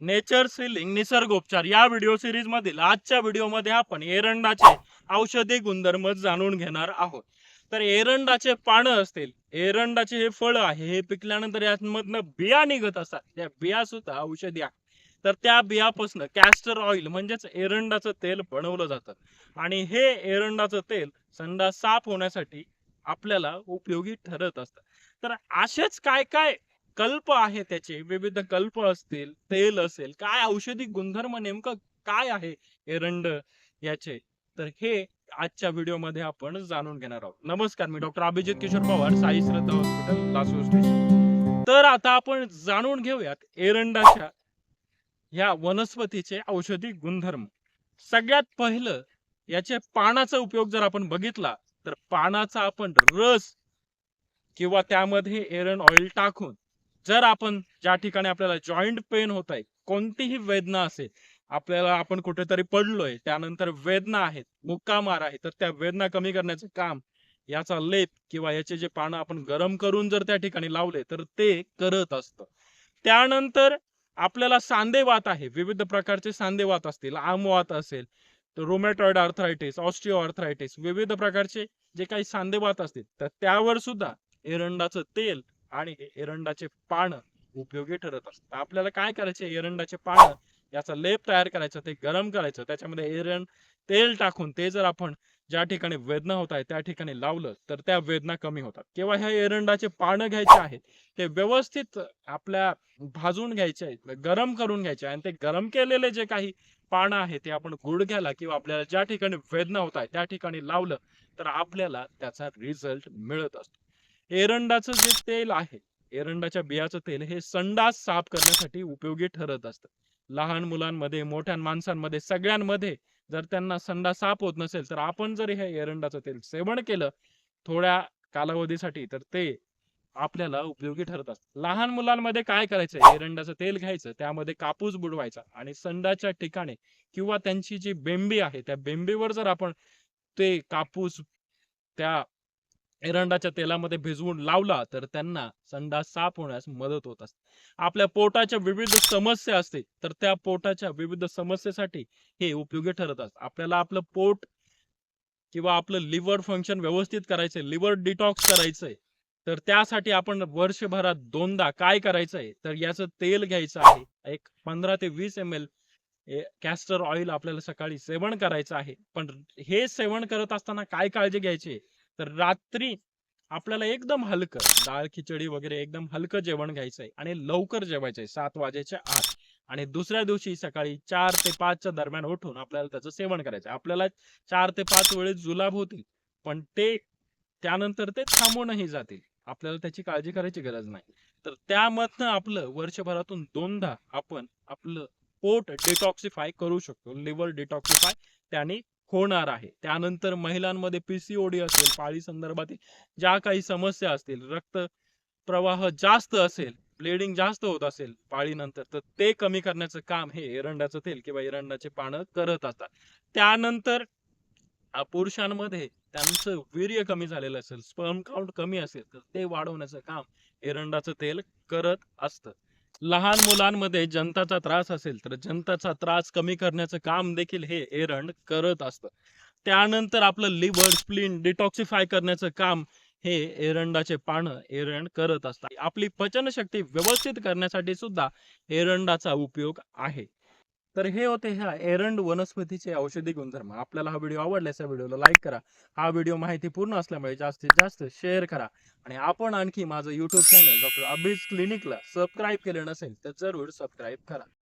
Nature ceiling निसर्गोपचार या video series मधील आजच्या व्हिडिओमध्ये आपण एरंडाचे औषधी गुणधर्म जाणून घेणार आहोत. तर एरंडाचे पानं असतील एरंडाचे हे फळ आहे हे पिकल्यानंतर यामधनं बिया निघत असतात. त्या बिया सुद्धा औषधी आहे तर त्या बियापासून कॅस्टर ऑइल म्हणजेच एरंडाचं तेल बनवलं जातं. आणि हे एरंडाचं तेल संडास साफ होण्यासाठी आपल्याला उपयोगी ठरत असतं. तर असेच काय काय कल्प आहे त्याचे विविध कल्प असतील तेल असेल काय औषधी गुणधर्म नेमकं काय आहे एरंड याचे? तर हे आजच्या व्हिडिओमध्ये आपण जाणून घेणार आहोत. नमस्कार मी doctor Abhijit Kishor Pawar Sai Shraddha hospital Lasur station. तर आता आपण जाणून घेऊयात एरंडाच्या ह्या वनस्पतीचे औषधी गुणधर्म. सगळ्यात पहिलं याच्या पानाचा उपयोग जर आपण बघितला तर पानाचा आपण रस किंवा त्यामध्ये एरन ऑइल टाकून जर आपण ज्या ठिकाणी आपल्याला जॉईंट पेन होत आहे कोणतीही वेदना असेल आपल्याला आपण कुठेतरी पडलोय त्यानंतर वेदना आहेत मुक्कामार आहे तर त्या वेदना कमी करण्याचं काम याचा लेप किंवा याचे जे पानं आपण गरम करून जर त्या ठिकाणी लावले तर ते करत असतं. त्यानंतर आपल्याला सांधेवात आहे विविध प्रकारचे सांधेवात असतील आमवात असेल तर रोमॅटॉइड आर्थरायटिस ऑस्टिओ आर्थरायटिस विविध प्रकारचे जे काही सांधेवात असतील तर त्यावर सुद्धा एरंडाचं तेल आणि एरंडाचे पानं उपयोगी ठरत असतात. आपल्याला काय करायचे एरंडाचे पानं याचा लेप तयार करायचा ते गरम करायचं. त्याच्यामध्ये एरंड तेल टाकून ते जर आपण ज्या ठिकाणी वेदना होत आहे त्या ठिकाणी लावलं तर त्या वेदना कमी होतात. किंवा ह्या एरंडाचे पानं घ्यायचे आहेत ते व्यवस्थित आपल्या भाजून घ्यायचे आहेत गरम करून घ्यायचे आणि ते गरम केलेले जे काही पानं आहे ते आपण गुडघ्याला किंवा आपल्याला ज्या ठिकाणी वेदना होत आहे त्या ठिकाणी लावलं तर आपल्याला त्याचा रिझल्ट मिळत असतो. एरंडाचं जे तेल आहे एरंडाच्या बियाचं तेल हे संडास साफ करण्यासाठी उपयोगी ठरत असतं. लहान मुलांमध्ये मोठ्या माणसांमध्ये सगळ्यांमध्ये जर त्यांना संडा साफ होत नसेल तर आपण जर हे एरंडाचं तेल सेवन केलं थोड्या कालावधीसाठी तर ते आपल्याला उपयोगी ठरत असत. लहान मुलांमध्ये काय करायचं? एरंडाचं तेल घ्यायचं त्यामध्ये कापूस बुडवायचा आणि संडाच्या ठिकाणी किंवा त्यांची जी बेंबी आहे त्या बेंबीवर जर आपण ते कापूस त्या एरंडाच्या तेलामध्ये भिजवून लावला तर त्यांना संडास साफ होण्यास मदत होत असते. आपल्या पोटाच्या विविध समस्या असते तर त्या पोटाच्या विविध समस्येसाठी हे उपयोगी ठरत असत. आपल्याला आपलं पोट किंवा आपलं लिव्हर फंक्शन व्यवस्थित करायचंय लिव्हर डिटॉक्स करायचंय तर त्यासाठी आपण वर्षभरात दोनदा काय करायचंय तर याचं तेल घ्यायचं आहे. एक पंधरा ते वीस एम एल कॅस्टर ऑइल आपल्याला सकाळी सेवन करायचं आहे. पण हे सेवन करत असताना काय काळजी घ्यायची? तर रात्री आपल्याला एकदम हलकं डाळ खिचडी वगैरे एकदम हलकं जेवण घ्यायचंय आणि लवकर जेवायचंय सात वाजेच्या आत. आणि दुसऱ्या दिवशी सकाळी चार ते पाचच्या दरम्यान उठून आपल्याला त्याचं सेवन करायचं आपल्याला चार ते पाच वेळेस जुलाब होतील पण ते त्यानंतर ते थांबूनही जातील. आपल्याला त्याची काळजी करायची गरज नाही. तर त्यामधनं आपलं वर्षभरातून दोनदा आपण आपलं पोट डिटॉक्सिफाय करू शकतो. लिव्हर डिटॉक्सिफाय त्याने होणार आहे. त्यानंतर महिलांमध्ये पीसीओडी असेल पाळी संदर्भातील ज्या काही समस्या असतील रक्त प्रवाह जास्त असेल ब्लिडिंग जास्त होत असेल पाळीनंतर तर ते कमी करण्याचं काम हे एरंडाचं तेल किंवा एरंडाचे पानं करत असतात. त्यानंतर पुरुषांमध्ये त्यांचं वीर्य कमी झालेलं असेल स्पर्म काउंट कमी असेल तर ते वाढवण्याचं काम एरंडाचं तेल करत असतं. लहान मुलांमध्ये जंताचा त्रास असेल तर जंताचा त्रास कमी करण्याचं काम देखील हे एरंड करत असतं. त्यानंतर आपलं लिव्हर स्प्लिन डिटॉक्सिफाय करण्याचं काम हे एरंडाचे पानं एरंड करत असतात. आपली पचनशक्ती व्यवस्थित करण्यासाठी सुद्धा एरंडाचा उपयोग आहे. तर हे होते ह्या एरंड वनस्पतीचे औषधी गुणधर्म. आपल्याला हा व्हिडिओ आवडल्यास या व्हिडिओला लाईक करा. हा व्हिडिओ माहिती पूर्ण असल्यामुळे जास्तीत जास्त शेअर करा. आणि आपण आणखी माझं युट्यूब चॅनल डॉक्टर अभिज क्लिनिकला सबस्क्राईब केलं नसेल तर जरूर सबस्क्राईब करा.